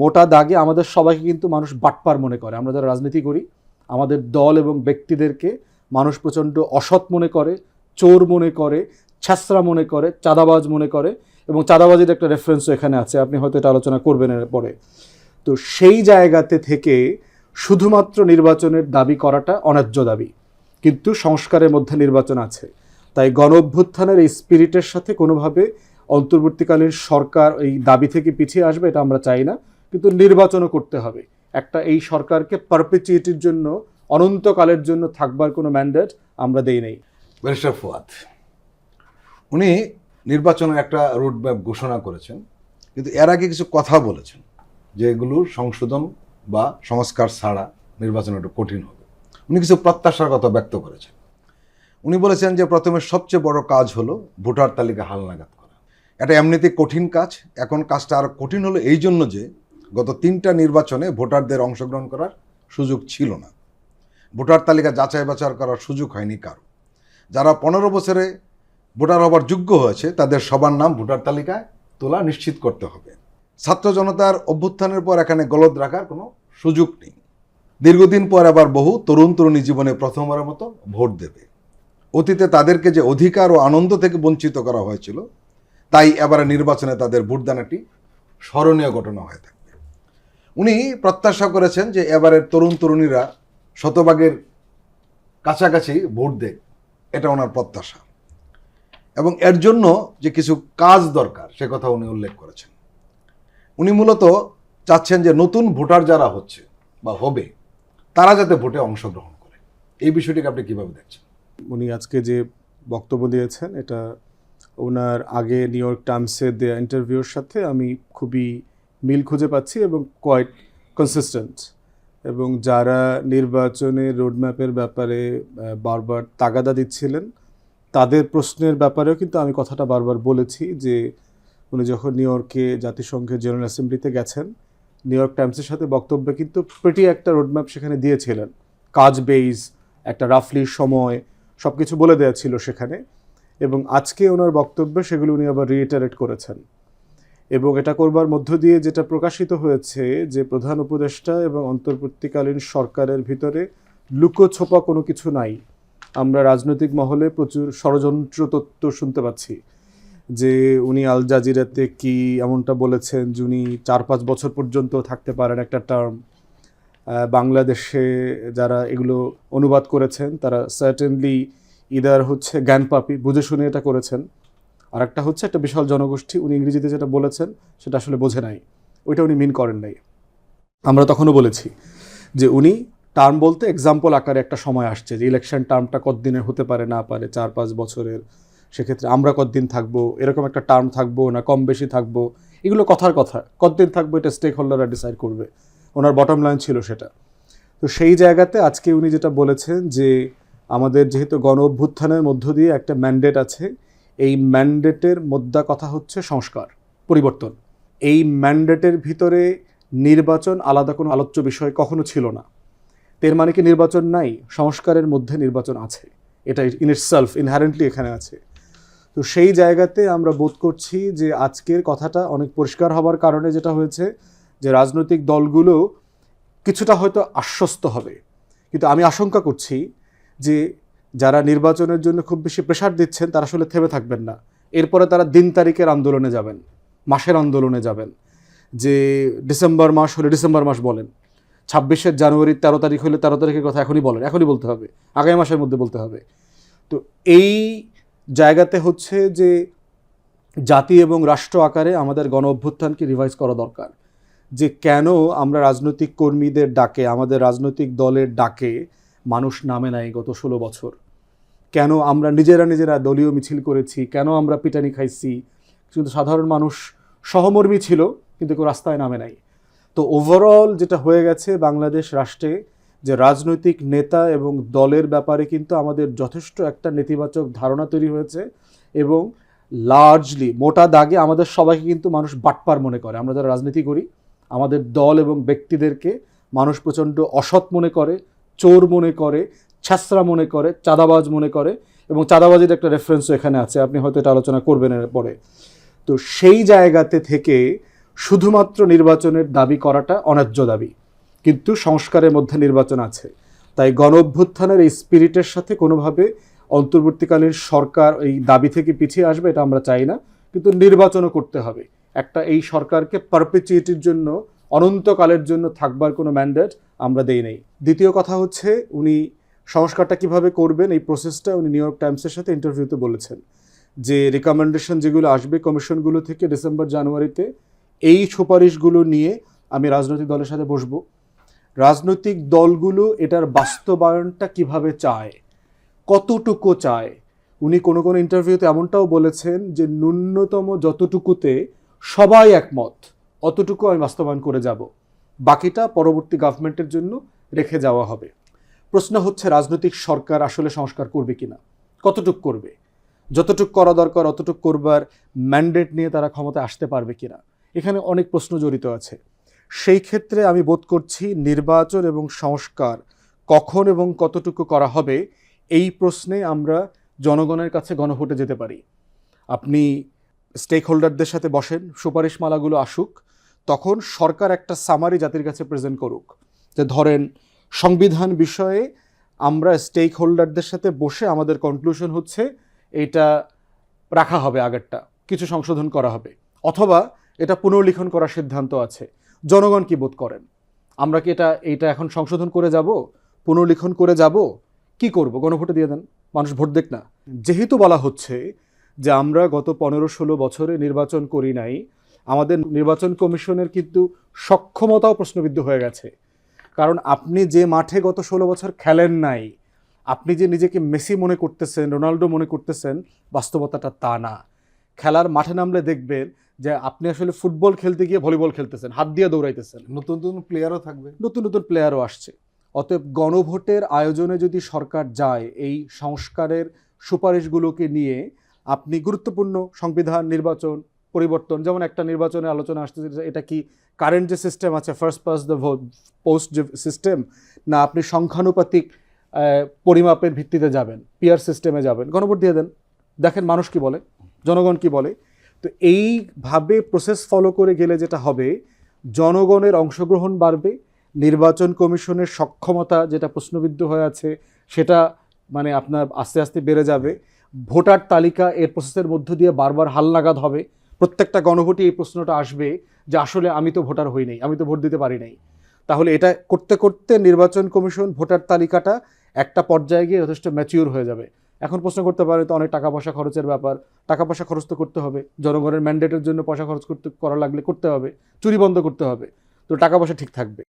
মোটা দাগে আমাদের সবাইকে কিন্তু মানুষ বাটপার মনে করে। আমরা যারা রাজনীতি করি, আমাদের দল এবং ব্যক্তিদেরকে মানুষ প্রচণ্ড অসৎ মনে করে, চোর মনে করে ছ্যাসরা মনে করে, চাঁদাবাজ মনে করে এবং চাঁদাবাজির একটা রেফারেন্সও এখানে আছে। আপনি হয়তো এটা আলোচনা করবেন এর পরে তো সেই জায়গাতে থেকে শুধুমাত্র নির্বাচনের দাবি করাটা অন্যায্য দাবি। কিন্তু সংস্কারের মধ্যে নির্বাচন আছে। তাই গণ অভ্যুত্থানের এই স্পিরিটের সাথে কোনোভাবে অন্তর্বর্তীকালীন সরকার এই দাবি থেকে পিছিয়ে আসবে, এটা আমরা চাই না। কিন্তু নির্বাচনও করতে হবে। একটা এই সরকারকে পারপেচুইটির জন্য, অনন্তকালের জন্য থাকবার কোনো ম্যান্ডেট আমরা দেই নেই। ব্যারিস্টার ফুয়াদ উনি নির্বাচনের একটা রুটম্যাপ ঘোষণা করেছেন, কিন্তু এর আগে কিছু কথা বলেছেন, যে এগুলোর সংশোধন বা সংস্কার ছাড়া নির্বাচন একটু কঠিন হবে। উনি কিছু প্রত্যাশার কথা ব্যক্ত করেছেন। উনি বলেছেন যে প্রথমে সবচেয়ে বড় কাজ হলো ভোটার তালিকা হালনাগাদ করা। এটা এমনিতে কঠিন কাজ, এখন কাজটা আরও কঠিন হলো এই জন্য যে গত তিনটা নির্বাচনে ভোটারদের অংশগ্রহণ করার সুযোগ ছিল না। ভোটার তালিকা যাচাই বাছাই করার সুযোগ হয়নি কারও। যারা পনেরো বছরে ভোটার হবার যোগ্য হয়েছে, তাদের সবার নাম ভোটার তালিকায় তোলা নিশ্চিত করতে হবে। ছাত্র জনতার অভ্যুত্থানের পর এখানে গলদ রাখার কোনো সুযোগ নেই। দীর্ঘদিন পর আবার বহু তরুণ তরুণী জীবনে প্রথমবারের মতো ভোট দেবে। অতীতে তাদেরকে যে অধিকার ও আনন্দ থেকে বঞ্চিত করা হয়েছিল, তাই এবারে নির্বাচনে তাদের ভোটদানাটি স্মরণীয় ঘটনা হয়ে থাকবে উনি প্রত্যাশা করেছেন যে এবারের তরুণ তরুণীরা শতভাগের কাছাকাছি ভোট দেয় এটা ওনার প্রত্যাশা। এবং এর জন্য যে কিছু কাজ দরকার, সে কথা উনি উল্লেখ করেছেন। উনি মূলত চাচ্ছেন যে নতুন ভোটার যারা হচ্ছে বা হবে, তারা যাতে ভোটে অংশগ্রহণ করে। এই বিষয়টিকে আপনি কীভাবে দেখছেন? উনি আজকে যে বক্তব্য দিয়েছেন, এটা ওনার আগে নিউ ইয়র্ক টাইমসে দেওয়া ইন্টারভিউর সাথে আমি খুবই মিল খুঁজে পাচ্ছি এবং কোয়াইট কনসিস্টেন্ট এবং যারা নির্বাচনের রোডম্যাপের ব্যাপারে বারবার তাগাদা দিচ্ছিলেন, তাদের প্রশ্নের ব্যাপারেও কিন্তু আমি কথাটা বারবার বলেছি যে, উনি যখন নিউ ইয়র্কে জাতিসংঘের জেনারেল অ্যাসেম্বলিতে গেছেন, নিউ ইয়র্ক টাইমসের সাথে বক্তব্যে কিন্তু প্রেটি একটা রোডম্যাপ সেখানে দিয়েছিলেন। কাজ বেইজ একটা রাফলি সময় সব কিছু বলে দেওয়া ছিল সেখানে। এবং আজকে ওনার বক্তব্যে সেগুলো উনি আবার রিইটারেট করেছেন। এবং এটা করবার মধ্য দিয়ে যেটা প্রকাশিত হয়েছে যে প্রধান উপদেষ্টা এবং অন্তর্বর্তীকালীন সরকারের ভিতরে লুকোছোপা কোনো কিছু নাই। আমরা রাজনৈতিক মহলে প্রচুর ষড়যন্ত্র তত্ত্ব শুনতে পাচ্ছি যে উনি আল জাজিরাতে কি এমনটা বলেছেন যে উনি চার পাঁচ বছর পর্যন্ত থাকতে পারেন একটা টার্ম বাংলাদেশে যারা এগুলো অনুবাদ করেছেন তারা সার্টেনলি ইদার হচ্ছে জ্ঞানপাপী, বুঝে শুনে এটা করেছেন। আর একটা হচ্ছে একটা বিশাল জনগোষ্ঠী, উনি ইংরেজিতে যেটা বলেছেন, সেটা আসলে বোঝে নাই। ওইটা উনি মিন করেন নাই। আমরা তখনও বলেছি যে উনি টার্ম বলতে এক্সাম্পল আকারে একটা সময় আসছে যে ইলেকশন টার্মটা কতদিনের হতে পারে, না পারে, চার, পাঁচ বছরের। সেক্ষেত্রে আমরা কতদিন থাকব, এরকম একটা টার্ম থাকব না কম বেশি থাকব? এগুলো কথার কথা। কতদিন থাকব এটা স্টেক হোল্ডাররা ডিসাইড করবে। ওনার বটম লাইন ছিল সেটা। তো সেই জায়গাতে আজকে উনি যেটা বলেছেন যে আমাদের যেহেতু গণ অভ্যুত্থানের মধ্য দিয়ে একটা ম্যান্ডেট আছে এই ম্যান্ডেটের মোদ্দা কথা হচ্ছে সংস্কার, পরিবর্তন। এই ম্যান্ডেটের ভিতরে নির্বাচন আলাদা কোনো আলোচ্য বিষয় কখনো ছিল না। এর মানে কি নির্বাচন নাই, সংস্কারের মধ্যে নির্বাচন আছে। এটা ইন ইট সেলফ ইনহারেন্টলি এখানে আছে। তো সেই জায়গাতে আমরা বোধ করছি যে আজকের কথাটা অনেক পরিষ্কার হবার কারণে যেটা হয়েছে যে রাজনৈতিক দলগুলো কিছুটা হয়তো আশ্বস্ত হবে। কিন্তু আমি আশঙ্কা করছি যে যারা নির্বাচনের জন্য খুব বেশি প্রেশার দিচ্ছেন, তারা আসলে থেমে থাকবেন না। এরপরে তারা দিন তারিখের আন্দোলনে যাবেন, মাসের আন্দোলনে যাবেন। যে ডিসেম্বর মাস হলে ডিসেম্বর মাস বলেন ছাব্বিশের জানুয়ারির তেরো তারিখ হলে তেরো তারিখের কথা এখনই বলেন, এখনই বলতে হবে, আগামী মাসের মধ্যে বলতে হবে। তো এই জায়গাতে হচ্ছে যে জাতি এবং রাষ্ট্র আকারে আমাদের গণ অভ্যুত্থানকে রিভাইজ করা দরকার। যে কেন আমরা রাজনৈতিক কর্মীদের ডাকে, আমাদের রাজনৈতিক দলের ডাকে মানুষ নামে নাই গত ষোলো বছর? কেন আমরা নিজেরা নিজেরা দলীয় মিছিল করেছি? কেন আমরা পিটানি খাইছি? কিন্তু সাধারণ মানুষ সহমর্মী ছিল, কিন্তু কেউ রাস্তায় নামে নাই। তো ওভারঅল যেটা হয়ে গেছে বাংলাদেশ রাষ্ট্রে, যে রাজনৈতিক নেতা এবং দলের ব্যাপারে কিন্তু আমাদের যথেষ্ট একটা নেতিবাচক ধারণা তৈরি হয়েছে এবং লার্জলি মোটা দাগে আমাদের সবাইকে কিন্তু মানুষ বাটপার মনে করে। আমরা যারা রাজনীতি করি, আমাদের দল এবং ব্যক্তিদেরকে মানুষ প্রচণ্ড অসৎ মনে করে, চোর মনে করে ছ্যাসরা মনে করে, চাঁদাবাজ মনে করে এবং চাঁদাবাজির একটা রেফারেন্সও এখানে আছে। আপনি হয়তো এটা আলোচনা করবেন পরে তো সেই জায়গাতে থেকে শুধুমাত্র নির্বাচনের দাবি করাটা অন্যায্য দাবি। কিন্তু সংস্কারের মধ্যে নির্বাচন আছে। তাই গণ অভ্যুত্থানের এই স্পিরিটের সাথে কোনোভাবে অন্তর্বর্তীকালীন সরকার এই দাবি থেকে পিছিয়ে আসবে এটা আমরা চাই না। কিন্তু নির্বাচনও করতে হবে। একটা এই সরকারকে পারপেচুইটির জন্য, অনন্তকালের জন্য থাকবার কোনো ম্যান্ডেট আমরা দেই নেই। দ্বিতীয় কথা হচ্ছে, উনি সংস্কারটা কীভাবে করবেন, এই প্রসেসটা উনি নিউ ইয়র্ক টাইমসের সাথে ইন্টারভিউতে বলেছেন যে রিকমেন্ডেশন যেগুলো আসবে কমিশনগুলো থেকে ডিসেম্বর জানুয়ারিতে এই সুপারিশগুলো নিয়ে আমি রাজনৈতিক দলের সাথে বসবো। রাজনৈতিক দলগুলো এটার বাস্তবায়নটা কীভাবে চায়, কতটুকু চায়? উনি কোনো কোনো ইন্টারভিউতে এমনটাও বলেছেন যে ন্যূনতম যতটুকুতে সবাই একমত, অতটুকু আমি বাস্তবায়ন করে যাব। বাকিটা পরবর্তী গভর্নমেন্টের জন্য রেখে যাওয়া হবে। প্রশ্ন হচ্ছে, রাজনৈতিক সরকার আসলে সংস্কার করবে কিনা? কতটুক করবে? যতটুক করা দরকার, অতটুক করবার ম্যান্ডেট নিয়ে তারা ক্ষমতায় আসতে পারবে কিনা? এখানে অনেক প্রশ্ন জড়িত আছে। সেই ক্ষেত্রে আমি বোধ করছি, নির্বাচন এবং সংস্কার কখন এবং কতটুকু করা হবে, এই প্রশ্নে আমরা জনগণের কাছে গণভোটে যেতে পারি। আপনি স্টেক হোল্ডারদের সাথে বসেন, সুপারিশমালাগুলো আসুক, তখন সরকার একটা সামারি জাতির কাছে প্রেজেন্ট করুক। যে ধরেন সংবিধান বিষয়ে আমরা স্টেক হোল্ডারদের সাথে বসে আমাদের কনক্লুশন হচ্ছে, এটা রাখা হবে আগেরটা, কিছু সংশোধন করা হবে। অথবা এটা পুনর্লিখন করার সিদ্ধান্ত আছে। জনগণ কি বোধ করেন? আমরা কি এটা এইটা এখন সংশোধন করে যাব? পুনর্লিখন করে যাব? কি করব? গণভোটে দিয়ে দেন। মানুষ ভোট দেখ না। যেহেতু বলা হচ্ছে যে আমরা গত পনেরো ষোলো বছরে নির্বাচন করি নাই, আমাদের নির্বাচন কমিশনের কিন্তু সক্ষমতাও প্রশ্নবিদ্ধ হয়ে গেছে। কারণ আপনি যে মাঠে গত ষোলো বছর খেলেন নাই আপনি যে নিজেকে মেসি মনে করতেছেন রোনাল্ডো মনে করতেছেন বাস্তবতাটা তা না। খেলার মাঠে নামলে দেখবেন যে আপনি আসলে ফুটবল খেলতে গিয়ে ভলিবল খেলতেছেন হাত দিয়ে দৌড়াইতেছেন। নতুন নতুন প্লেয়ারও থাকবে। নতুন নতুন প্লেয়ারও আসছে। অতএব গণভোটের আয়োজনে যদি সরকার যায় এই সংস্কারের সুপারিশগুলোকে নিয়ে আপনি গুরুত্বপূর্ণ সংবিধান নির্বাচন পরিবর্তন। যেমন একটা নির্বাচনে আলোচনা আসতেছে এটা কি কারেন্ট যে সিস্টেম আছে first past the vote post যে সিস্টেম না আপনি সংখ্যানুপাতিক পরিমাপের ভিত্তিতে যাবেন পিয়ার সিস্টেমে যাবেন। গণভোট দিয়ে দেন। দেখেন মানুষ কি বলে, জনগণ কি বলে। তো এইভাবে প্রসেস ফলো করে গেলে যেটা হবে, জনগণের অংশগ্রহণ বাড়বে, নির্বাচন কমিশনের সক্ষমতা যেটা প্রশ্নবিদ্ধ হয়ে আছে, সেটা মানে আপনার আস্তে আস্তে বেড়ে যাবে। ভোটার তালিকা এর প্রসেসের মধ্য দিয়ে বারবার হালনাগাদ হবে। প্রত্যেকটা গণভোটে এই প্রশ্নটা আসবে যে আসলে আমি তো ভোটার হই নাই, আমি তো ভোট দিতে পারি নাই। তাহলে এটা করতে করতে নির্বাচন কমিশন ভোটার তালিকাটা একটা পর্যায়ে গিয়ে যথেষ্ট ম্যাচিওর হয়ে যাবে। এখন প্রশ্ন করতে পারে তো অনেক টাকা পয়সা খরচের ব্যাপার টাকা পয়সা খরচ তো করতে হবে, জনগণের ম্যান্ডেটের জন্য পয়সা খরচ করতে, করা লাগলে করতে হবে, চুরি বন্ধ করতে হবে, তো টাকা পয়সা ঠিক থাকবে।